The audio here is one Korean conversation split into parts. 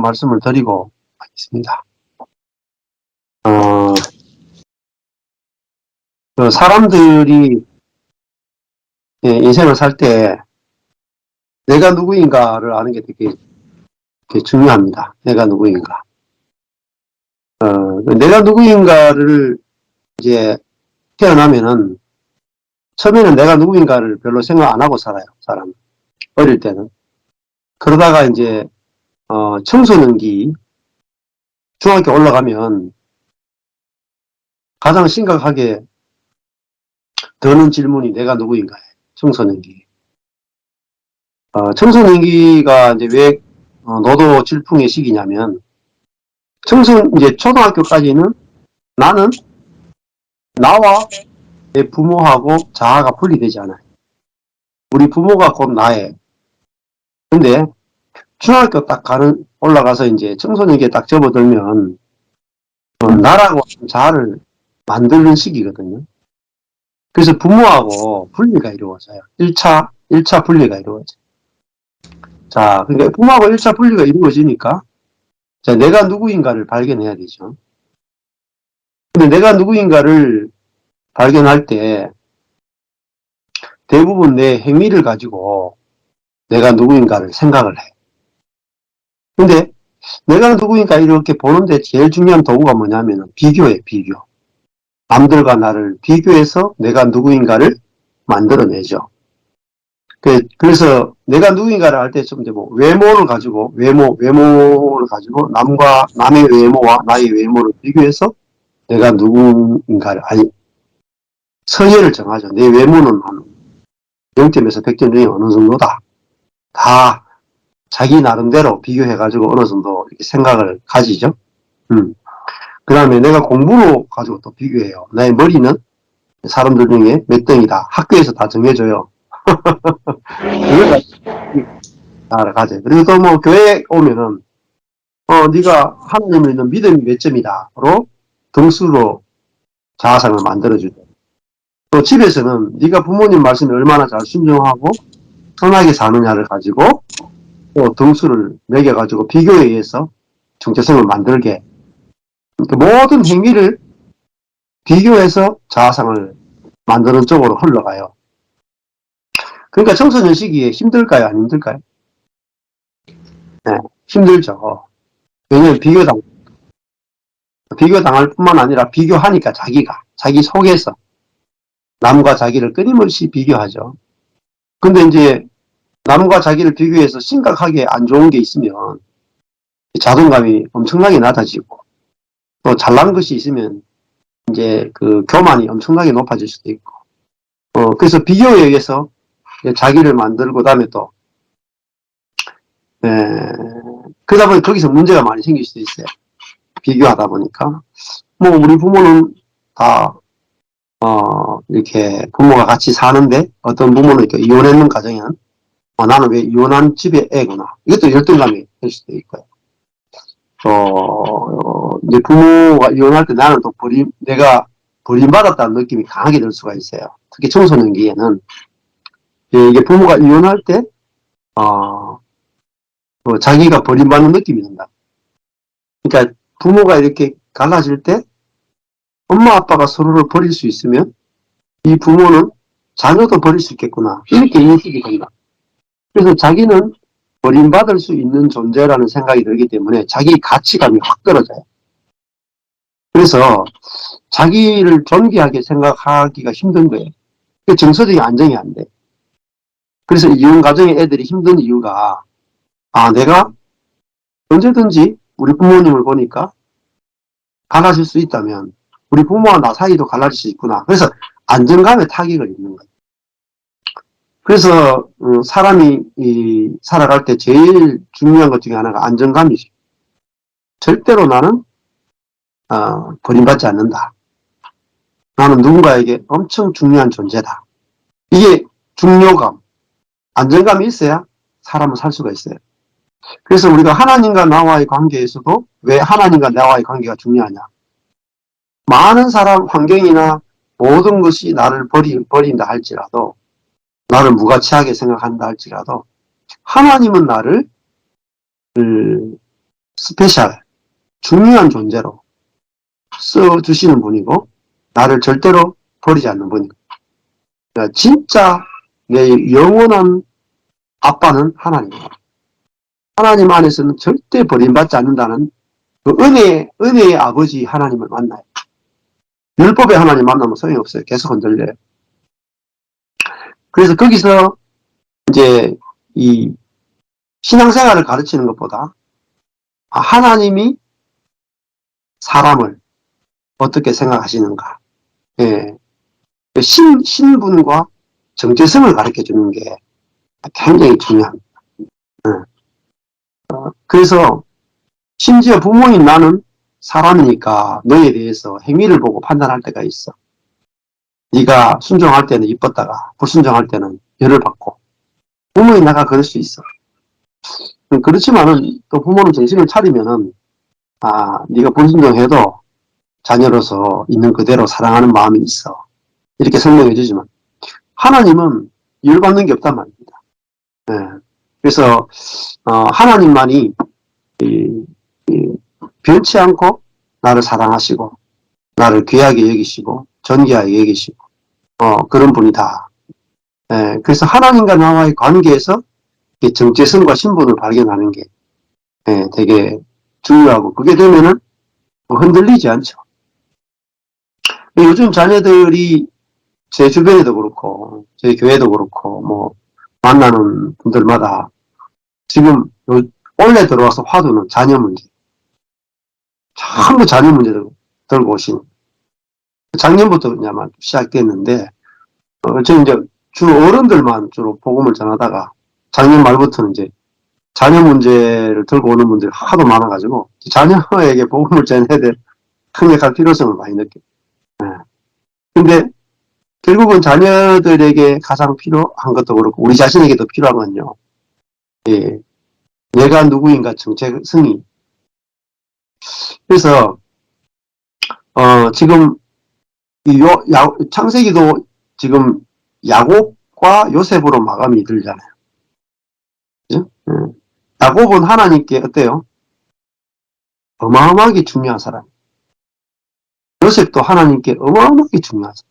말씀을 드리고 있습니다. 어, 그 사람들이 예, 인생을 살 때 내가 누구인가를 아는 게 되게, 되게 중요합니다. 내가 누구인가. 어, 내가 누구인가를 이제 태어나면은 처음에는 내가 누구인가를 별로 생각 안 하고 살아요. 사람 어릴 때는 그러다가 이제 어, 청소년기 중학교 올라가면 가장 심각하게 드는 질문이 내가 누구인가요? 청소년기. 어, 청소년기가 이제 왜 어, 노도 질풍의 시기냐면 청소 이제 초등학교까지는 나는 나와 내 부모하고 자아가 분리되지 않아요. 우리 부모가 곧 나예요. 근데 중학교 딱 가는 올라가서 이제 청소년기에 딱 접어들면 어, 나라고 자아를 만드는 시기거든요. 그래서 부모하고 분리가 이루어져요. 1차 1차 분리가 이루어져요. 자, 그러니까 부모하고 1차 분리가 이루어지니까 자, 내가 누구인가를 발견해야 되죠. 근데 내가 누구인가를 발견할 때 대부분 내 행위를 가지고 내가 누구인가를 생각을 해. 근데 내가 누구인가 이렇게 보는데 제일 중요한 도구가 뭐냐면 비교예 비교. 남들과 나를 비교해서 내가 누구인가를 만들어내죠. 그, 그래서 내가 누구인가를 할때좀 뭐 외모를 가지고 외모 외모를 가지고 남과 남의 외모와 나의 외모를 비교해서 내가 누구인가를 아니 서예를 정하죠. 내 외모는 한 0점에서 100점 중에 어느 정도다. 다 자기 나름대로 비교해가지고 어느 정도 이렇게 생각을 가지죠. 음. 그 다음에 내가 공부로 가지고 또 비교해요. 나의 머리는 사람들 중에 몇 등이다. 학교에서 다 정해줘요. 알아가죠. 또뭐 교회 오면은 어 네가 하나님을 믿는 믿음이 몇 점이다로 등수로 자아상을 만들어주죠. 또 집에서는 네가 부모님 말씀에 얼마나 잘 순종하고 선하게 사느냐를 가지고 또 등수를 매겨가지고 비교에 의해서 정체성을 만들게 그 모든 행위를 비교해서 자아상을 만드는 쪽으로 흘러가요. 그러니까 청소년 시기에 힘들까요? 안 힘들까요? 네, 힘들죠. 왜냐면 비교당, 비교당할 뿐만 아니라 비교하니까 자기가, 자기 속에서 남과 자기를 끊임없이 비교하죠. 근데 이제 남과 자기를 비교해서 심각하게 안 좋은 게 있으면 자존감이 엄청나게 낮아지고 또 잘난 것이 있으면 이제 그 교만이 엄청나게 높아질 수도 있고 어 그래서 비교에 의해서 자기를 만들고 그다음에 또 에, 그러다 보니 거기서 문제가 많이 생길 수도 있어요. 비교하다 보니까 뭐 우리 부모는 다 어, 이렇게 부모가 같이 사는데 어떤 부모는 이렇게 이혼했는 가정에는 어, 나는 왜 이혼한 집의 애구나. 이것도 열등감이 될 수도 있고요. 어, 이제 부모가 이혼할 때 나는 또 버림, 내가 버림받았다는 느낌이 강하게 들 수가 있어요. 특히 청소년기에는. 예, 이게 부모가 이혼할 때, 어, 뭐 자기가 버림받는 느낌이 든다. 그러니까 부모가 이렇게 갈라질 때 엄마 아빠가 서로를 버릴 수 있으면 이 부모는 자녀도 버릴 수 있겠구나. 이렇게 인식이 된다. 그래서 자기는 버림받을 수 있는 존재라는 생각이 들기 때문에 자기 가치감이 확 떨어져요. 그래서 자기를 존귀하게 생각하기가 힘든 거예요. 그 정서적인 안정이 안 돼. 그래서 이혼 가정의 애들이 힘든 이유가 아 내가 언제든지 우리 부모님을 보니까 갈라질 수 있다면 우리 부모와 나 사이도 갈라질 수 있구나. 그래서 안정감에 타격을 입는 거예요. 그래서 어, 사람이 이, 살아갈 때 제일 중요한 것 중에 하나가 안정감이죠. 절대로 나는 어, 버림받지 않는다. 나는 누군가에게 엄청 중요한 존재다. 이게 중요감, 안정감이 있어야 사람은 살 수가 있어요. 그래서 우리가 하나님과 나와의 관계에서도 왜 하나님과 나와의 관계가 중요하냐. 많은 사람, 환경이나 모든 것이 나를 버리, 버린다 할지라도 나를 무가치하게 생각한다 할지라도 하나님은 나를 그, 스페셜, 중요한 존재로 써주시는 분이고, 나를 절대로 버리지 않는 분이고, 그러니까 진짜 내 영원한 아빠는 하나님입니다. 하나님 안에서는 절대 버림받지 않는다는 그 은혜, 은혜의 아버지 하나님을 만나요. 율법의 하나님 만나면 소용없어요. 계속 흔들려요. 그래서 거기서 이제 이 신앙생활을 가르치는 것보다 아, 하나님이 사람을 어떻게 생각하시는가. 예. 그 신, 신분과 정체성을 가르쳐 주는 게 굉장히 중요합니다. 예. 어, 그래서 심지어 부모인 나는 사람이니까 너에 대해서 행위를 보고 판단할 때가 있어. 네가 순종할 때는 이뻤다가 불순종할 때는 열을 받고 부모인 나가 그럴 수 있어. 그렇지만은 또 부모는 정신을 차리면은 아 네가 불순종해도 자녀로서 있는 그대로 사랑하는 마음이 있어. 이렇게 설명해 주지만 하나님은 열받는 게 없단 말입니다. 예. 그래서 어, 하나님만이 이, 이, 변치 않고 나를 사랑하시고 나를 귀하게 여기시고 존귀하게 여기시고 어, 그런 분이다. 예, 그래서 하나님과 나와의 관계에서 이 정체성과 신분을 발견하는 게 예, 되게 중요하고 그게 되면은 뭐 흔들리지 않죠. 요즘 자녀들이 제 주변에도 그렇고 저희 교회도 그렇고 뭐 만나는 분들마다 지금 요, 원래 들어와서 화두는 자녀 문제 전부 자녀 문제 들고, 들고 오신 작년부터 아마 시작됐는데 어, 저는 이제 주로 어른들만 주로 복음을 전하다가 작년 말부터는 이제 자녀 문제를 들고 오는 분들이 하도 많아가지고 자녀에게 복음을 전해야 될 강력한 필요성을 많이 느껴요. 네. 근데 결국은 자녀들에게 가장 필요한 것도 그렇고 우리 자신에게도 필요한 건요. 예, 내가 누구인가 정체성이 그래서 어, 지금 이 요, 야, 창세기도 지금 야곱과 요셉으로 마감이 들잖아요. 그죠? 예. 야곱은 하나님께 어때요? 어마어마하게 중요한 사람. 요셉도 하나님께 어마어마하게 중요한 사람.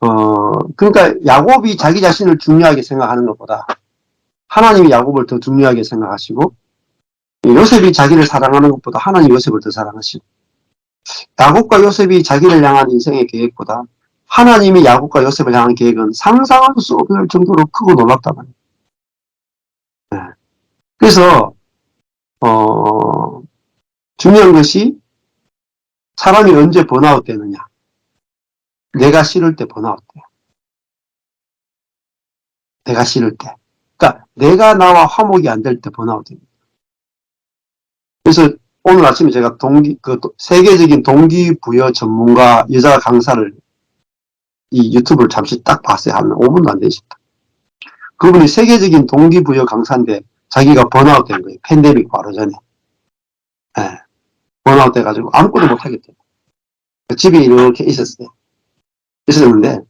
어, 그러니까 야곱이 자기 자신을 중요하게 생각하는 것보다 하나님이 야곱을 더 중요하게 생각하시고 요셉이 자기를 사랑하는 것보다 하나님 요셉을 더 사랑하시고 야곱과 요셉이 자기를 향한 인생의 계획보다 하나님이 야곱과 요셉을 향한 계획은 상상할 수 없을 정도로 크고 놀랍다 말이에요. 네. 그래서 어, 중요한 것이 사람이 언제 번아웃 되느냐. 내가 싫을 때 번아웃 돼요. 내가 싫을 때. 그러니까 내가 나와 화목이 안 될 때 번아웃 됩니다. 그래서 오늘 아침에 제가 동기, 그 세계적인 동기부여 전문가 여자 강사를 이 유튜브를 잠시 딱 봤어요. 한 5분도 안 되십니다. 그분이 세계적인 동기부여 강사인데 자기가 번아웃 된 거예요. 팬데믹 바로 전에. 예. 번아웃 돼가지고 아무것도 못 하겠대요. 집에 이렇게 있었어요. 있었는데,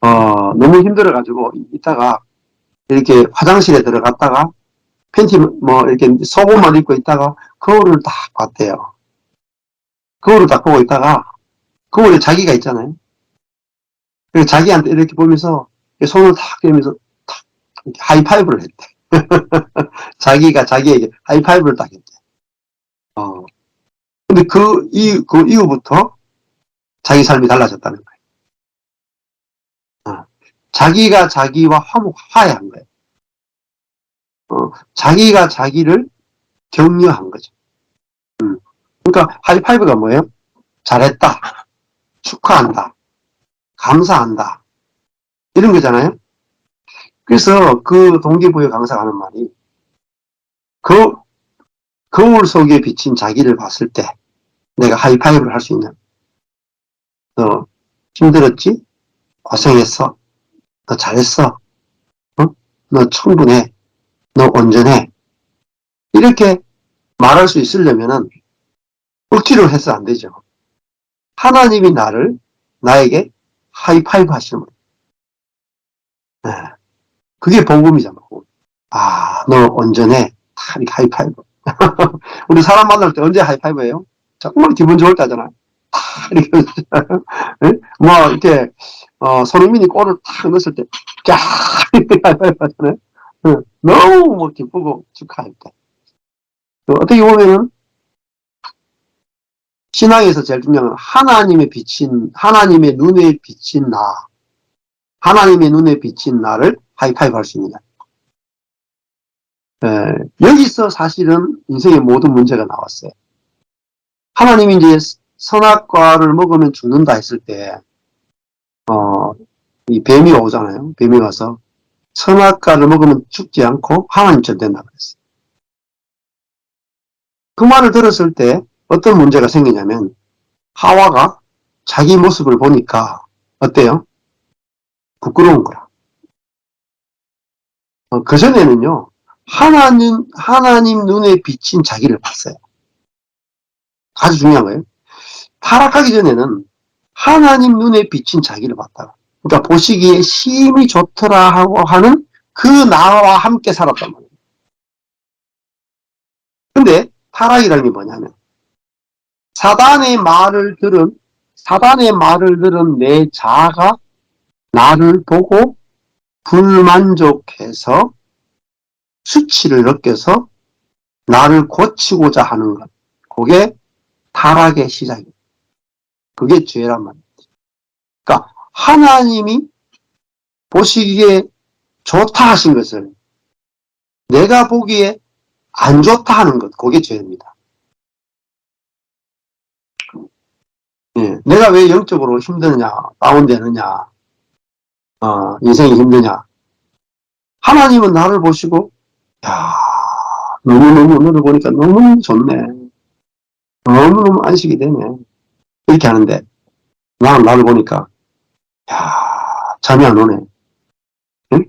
어, 너무 힘들어가지고, 이따가, 이렇게 화장실에 들어갔다가, 팬티, 뭐, 이렇게 속옷만 입고 있다가, 거울을 딱 봤대요. 거울을 딱 보고 있다가, 거울에 자기가 있잖아요. 그래서 자기한테 이렇게 보면서, 손을 탁 대면서, 탁, 하이파이브를 했대. 자기가 자기에게 하이파이브를 딱 했대. 어. 근데 그, 이, 그 이후부터 자기 삶이 달라졌다는 거예요. 어. 자기가 자기와 화목, 화해한 거예요. 어, 자기가 자기를 격려한 거죠. 음. 그러니까 하이파이브가 뭐예요? 잘했다. 축하한다. 감사한다. 이런 거잖아요. 그래서 그 동기부여 강사가 하는 말이 그 거울 속에 비친 자기를 봤을 때 내가 하이파이브를 할 수 있는 너 힘들었지? 고생했어. 너 잘했어. 어? 너 충분해. 너 온전해. 이렇게 말할 수 있으려면은 억지로 해서 안 되죠. 하나님이 나를 나에게 하이파이브 하시는 거예요. 네. 그게 복음이잖아. 복음. 아, 너. 다 이렇게 하이파이브. 우리 사람 만날 때 언제 하이파이브예요? 정말 기분 좋을 때 하잖아요. 다 이렇게. 예? 뭐, 이렇게, 어, 손흥민이 골을 탁 넣었을 때, 쫙! 이렇게 하이파이브 하잖아요. 예, 너무 뭐 기쁘고 축하할 때. 또 어떻게 보면은, 신앙에서 제일 중요한 건 하나님의 비친, 하나님의 눈에 비친 나. 하나님의 눈에 비친 나를 하이파이브 할 수 있느냐. 에, 여기서 사실은 인생의 모든 문제가 나왔어요. 하나님이 이제 선악과를 먹으면 죽는다 했을 때, 어, 이 뱀이 오잖아요. 뱀이 와서 선악과를 먹으면 죽지 않고 하나님처럼 된다 그랬어요. 그 말을 들었을 때 어떤 문제가 생기냐면 하와가 자기 모습을 보니까 어때요? 부끄러운 거야. 어, 그전에는요, 하나님, 하나님 눈에 비친 자기를 봤어요. 아주 중요한 거예요. 타락하기 전에는 하나님 눈에 비친 자기를 봤다. 그러니까 보시기에 심히 좋더라 하고 하는 그 나와 함께 살았단 말이에요. 근데 타락이라는 게 뭐냐면 사단의 말을 들은 사단의 말을 들은 내 자아가 나를 보고 불만족해서 수치를 느껴서 나를 고치고자 하는 것. 그게 타락의 시작이에요. 그게 죄란 말이에요. 하나님이 보시기에 좋다 하신 것을 내가 보기에 안 좋다 하는 것. 그게 죄입니다. 예, 내가 왜 영적으로 힘드냐, 다운되느냐, 어, 인생이 힘드냐. 하나님은 나를 보시고, 야 너무너무 너를 보니까 너무 좋네. 너무너무 안식이 되네. 이렇게 하는데, 나는 나를 보니까, 야 잠이 안 오네. 응?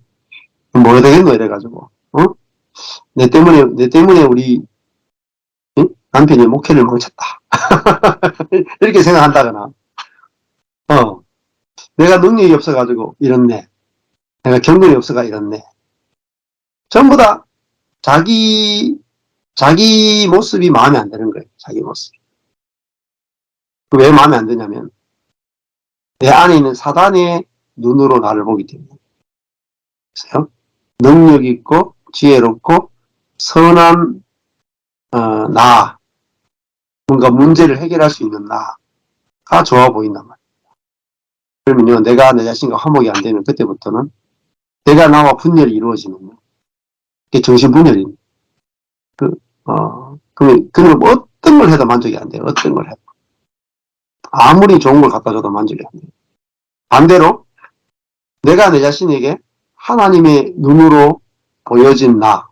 뭐가 되겠노? 이래가지고, 어? 내 때문에, 내 때문에 우리, 응? 남편이 목회를 멈췄다. 이렇게 생각한다거나, 어, 내가 능력이 없어가지고 이렇네. 내가 경력이 없어가 이렇네. 전부 다 자기, 자기 모습이 마음에 안 드는 거예요. 자기 모습. 왜 마음에 안 드냐면, 내 안에 있는 사단의 눈으로 나를 보기 때문에. 능력 있고, 지혜롭고, 선한, 어, 나, 뭔가 문제를 해결할 수 있는 나가 좋아 보인단 말이에요. 그러면요, 내가 내 자신과 화목이 안 되면 그때부터는 내가 나와 분열이 이루어지면요. 그게 정신분열입니다. 그, 어, 그, 그럼 어떤 걸 해도 만족이 안 돼요. 어떤 걸 해도. 아무리 좋은 걸 갖다 줘도 만족이 안 돼요. 반대로, 내가 내 자신에게 하나님의 눈으로 보여진 나,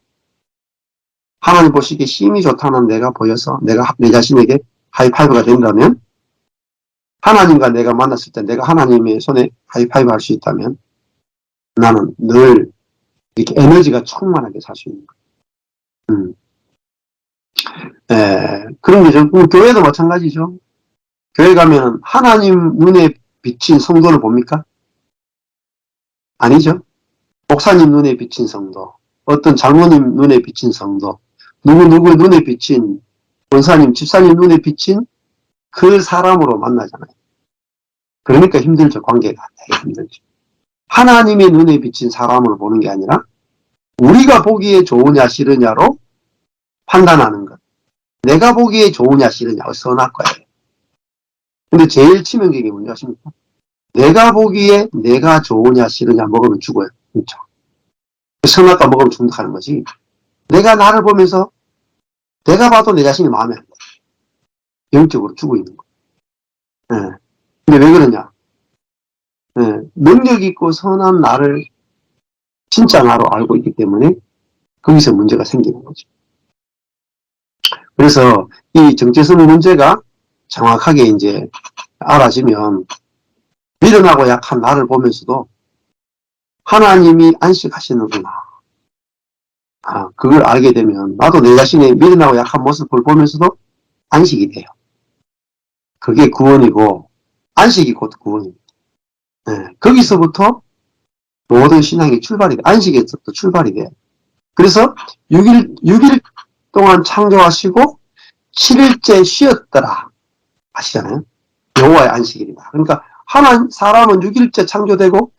하나님 보시기에 힘이 좋다는 내가 보여서 내가 내 자신에게 하이파이브가 된다면, 하나님과 내가 만났을 때 내가 하나님의 손에 하이파이브 할 수 있다면, 나는 늘 이렇게 에너지가 충만하게 살 수 있는 거예요. 음. 에, 그런 게죠. 뭐 교회도 마찬가지죠. 교회 가면 하나님 눈에 비친 성도를 봅니까? 아니죠. 목사님 눈에 비친 성도, 어떤 장로님 눈에 비친 성도, 누구누구 눈에 비친 원사님, 집사님 눈에 비친 그 사람으로 만나잖아요. 그러니까 힘들죠. 관계가 힘들죠. 하나님의 눈에 비친 사람을 보는 게 아니라 우리가 보기에 좋으냐 싫으냐로 판단하는 것. 내가 보기에 좋으냐 싫으냐 선악과예요. 근데 제일 치명적인 게 뭔지 아십니까? 내가 보기에 내가 좋으냐 싫으냐 먹으면 죽어요. 그렇죠? 선악과 먹으면 죽는다는 거지. 내가 나를 보면서 내가 봐도 내 자신이 마음에 안 들어. 영적으로 죽어 있는 거. 예. 근데 왜 그러냐? 예. 능력 있고 선한 나를 진짜 나로 알고 있기 때문에 거기서 문제가 생기는 거죠. 그래서 이 정체성 문제가 정확하게 이제 알아지면 미련하고 약한 나를 보면서도 하나님이 안식하시는구나. 아, 그걸 알게 되면 나도 내 자신의 미련하고 약한 모습을 보면서도 안식이 돼요. 그게 구원이고 안식이 곧 구원입니다. 네, 거기서부터 모든 신앙이 출발이 돼. 안식에서부터 출발이 돼. 그래서 6일, 6일 동안 창조하시고 7일째 쉬었더라. 아시잖아요? 여호와의 안식일이다. 그러니까 하나 사람은 6일째 창조되고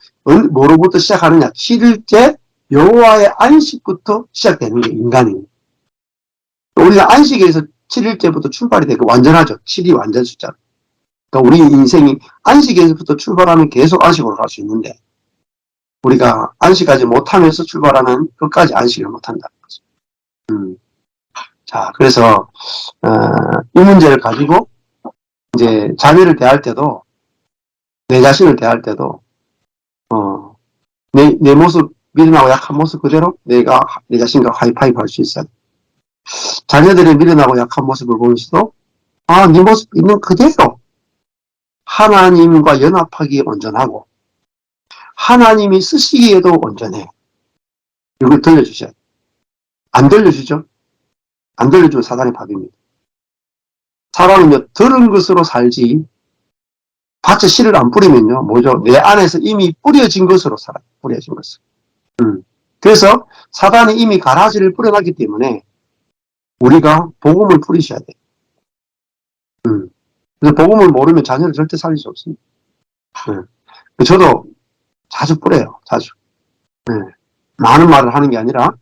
뭐로부터 시작하느냐? 7일째 여호와의 안식부터 시작되는 게 인간입니다. 우리가 안식에서 7일째부터 출발이 되고 완전하죠. 7이 완전 숫자. 그러니까 우리 인생이 안식에서부터 출발하면 계속 안식으로 갈 수 있는데 우리가 안식하지 못하면서 출발하면 끝까지 안식을 못한다는 거죠. 음. 자, 그래서 어, 이 문제를 가지고 이제 자녀를 대할 때도 내 자신을 대할 때도 어, 내, 내 모습 미련하고 약한 모습 그대로 내가 내 자신과 하이파이브 할 수 있어요. 자녀들의 미련하고 약한 모습을 보면서도 아, 네 모습 있는 그대로 하나님과 연합하기에 온전하고 하나님이 쓰시기에도 온전해. 이걸 들려주셔야 돼요. 안 들려주죠? 안 들려주면 사단의 밥입니다. 사람은요, 들은 것으로 살지, 밭에 씨를 안 뿌리면요, 뭐죠? 내 안에서 이미 뿌려진 것으로 살아요. 뿌려진 것으로. 음. 그래서 사단이 이미 가라지를 뿌려놨기 때문에 우리가 복음을 뿌리셔야 돼요. 음. 그래서 복음을 모르면 자녀를 절대 살릴 수 없습니다. 예. 저도 자주 뿌려요. 자주. 예. 많은 말을 하는 게 아니라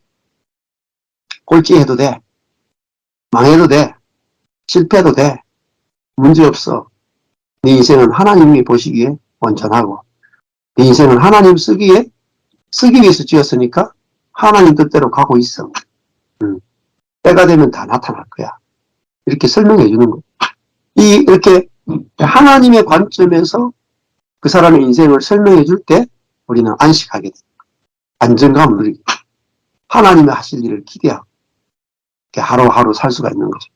꼴찌해도 돼. 망해도 돼. 실패해도 돼. 문제 없어. 네 인생은 하나님이 보시기에 온전하고 네 인생은 하나님 쓰기에 쓰기 위해서 지었으니까 하나님 뜻대로 가고 있어. 음. 때가 되면 다 나타날 거야. 이렇게 설명해 주는 거. 이 이렇게 하나님의 관점에서 그 사람의 인생을 설명해 줄 때 우리는 안식하게 돼. 안정감을 누리게 돼. 하나님의 하실 일을 기대하고 이렇게 하루하루 살 수가 있는 거죠.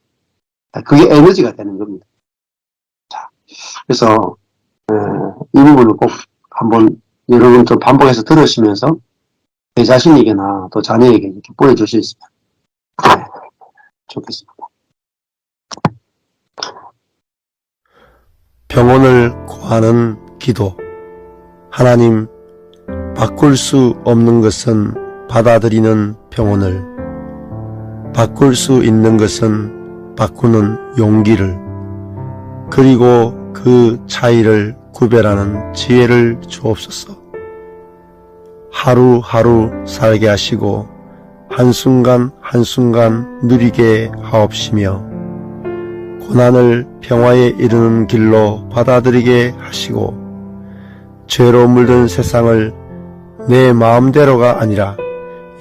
그게 에너지가 되는 겁니다. 자, 그래서 에, 이 부분을 꼭 한번 여러분 좀 반복해서 들으시면서 내 자신에게나 또 자녀에게 이렇게 보여주시면 네, 좋겠습니다. 병원을 구하는 기도. 하나님, 바꿀 수 없는 것은 받아들이는 병원을, 바꿀 수 있는 것은 바꾸는 용기를, 그리고 그 차이를 구별하는 지혜를 주옵소서. 하루하루 살게 하시고, 한순간 한순간 누리게 하옵시며, 고난을 평화에 이르는 길로 받아들이게 하시고 죄로 물든 세상을 내 마음대로가 아니라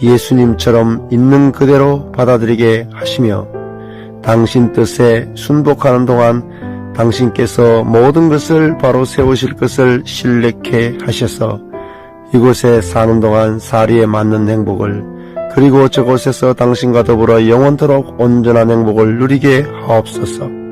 예수님처럼 있는 그대로 받아들이게 하시며 당신 뜻에 순복하는 동안 당신께서 모든 것을 바로 세우실 것을 신뢰케 하셔서 이곳에 사는 동안 사리에 맞는 행복을 그리고 저곳에서 당신과 더불어 영원토록 온전한 행복을 누리게 하옵소서.